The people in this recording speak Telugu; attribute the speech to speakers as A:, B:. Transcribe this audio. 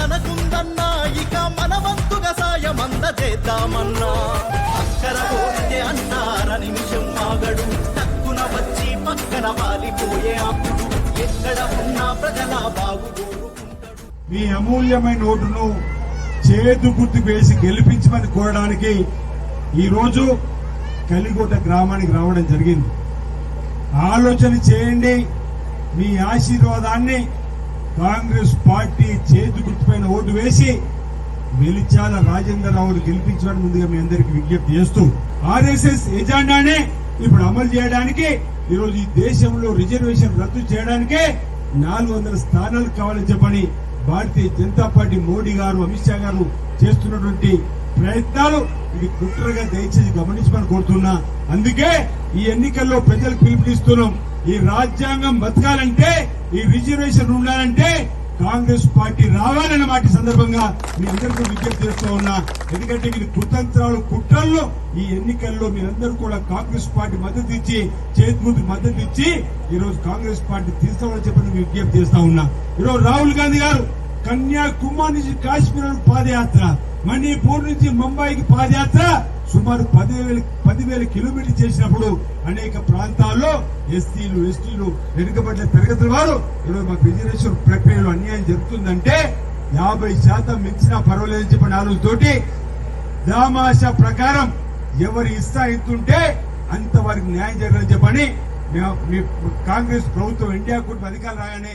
A: తనకుందన్నా ఇక మన వంతుగా సాయమంద చేద్దామన్నా అక్కర పోతే అన్నార నిమిషం ఆగడు. తక్కున వచ్చి పక్కన వాలిపోయే అప్పుడు ఎక్కడ ఉన్నా ప్రజల బాగు
B: మీ అమూల్యమైన నోటును చేదు గుర్తు వేసి గెలిపించమని కోరడానికి ఈరోజు కలిగోట గ్రామానికి రావడం జరిగింది. ఆలోచన చేయండి. మీ ఆశీర్వాదాన్ని కాంగ్రెస్ పార్టీ చేతి గుర్తుపైన ఓటు వేసి వెలిచాల రాజేంద్ర రావును గెలిపించడానికి ముందుగా మీ అందరికి విజ్ఞప్తి చేస్తూ ఆర్ఎస్ఎస్ ఎజెండానే ఇప్పుడు అమలు చేయడానికి ఈరోజు ఈ దేశంలో రిజర్వేషన్ రద్దు చేయడానికే నాలుగు వందల స్థానాలు కావాలని చెప్పని భారతీయ జనతా పార్టీ మోడీ గారు అమిత్ షా గారు చేస్తున్నటువంటి ప్రయత్నాలు ఇది కుట్రగా దయచేసి గమనించమని కోరుతున్నా. అందుకే ఈ ఎన్నికల్లో ప్రజలకు పిలుపునిస్తున్నాం. ఈ రాజ్యాంగం బతకాలంటే ఈ రిజర్వేషన్ ఉండాలంటే కాంగ్రెస్ పార్టీ రావాలన్న మాట సందర్భంగా మీరందరికీ విజ్ఞప్తి చేస్తూ ఉన్నా. ఎందుకంటే ఇది కుతంత్రాలు కుట్రల్లో ఈ ఎన్నికల్లో మీరందరూ కూడా కాంగ్రెస్ పార్టీ మద్దతు ఇచ్చి చేతి మద్దతు ఇచ్చి ఈరోజు కాంగ్రెస్ పార్టీ తీసుకోవాలని చెప్పని విజ్ఞప్తి చేస్తా ఉన్నా. ఈరోజు రాహుల్ గాంధీ గారు కన్యాకుమారి నుంచి కాశ్మీర్ పాదయాత్ర. మణిపూర్ నుంచి ముంబైకి పాదయాత్ర సుమారు పదివేల పదివేల కిలోమీటర్లు చేసినప్పుడు అనేక ప్రాంతాల్లో ఎస్టీలు ఎస్టీలు వెనుకబడిన తరగతుల వారు ఈరోజు మాకు రిజర్వేషన్ ప్రక్రియలో అన్యాయం జరుగుతుందంటే యాభై శాతం మించిన పర్వాలేదని చెప్పిన ఆలోచనతోటి దామాషా ప్రకారం ఎవరి ఇస్తా ఎత్తుంటే అంతవరకు న్యాయం జరగాలని చెప్పని మీ కాంగ్రెస్ ప్రభుత్వం ఇండియా కూటమి అధికారులు రాగానే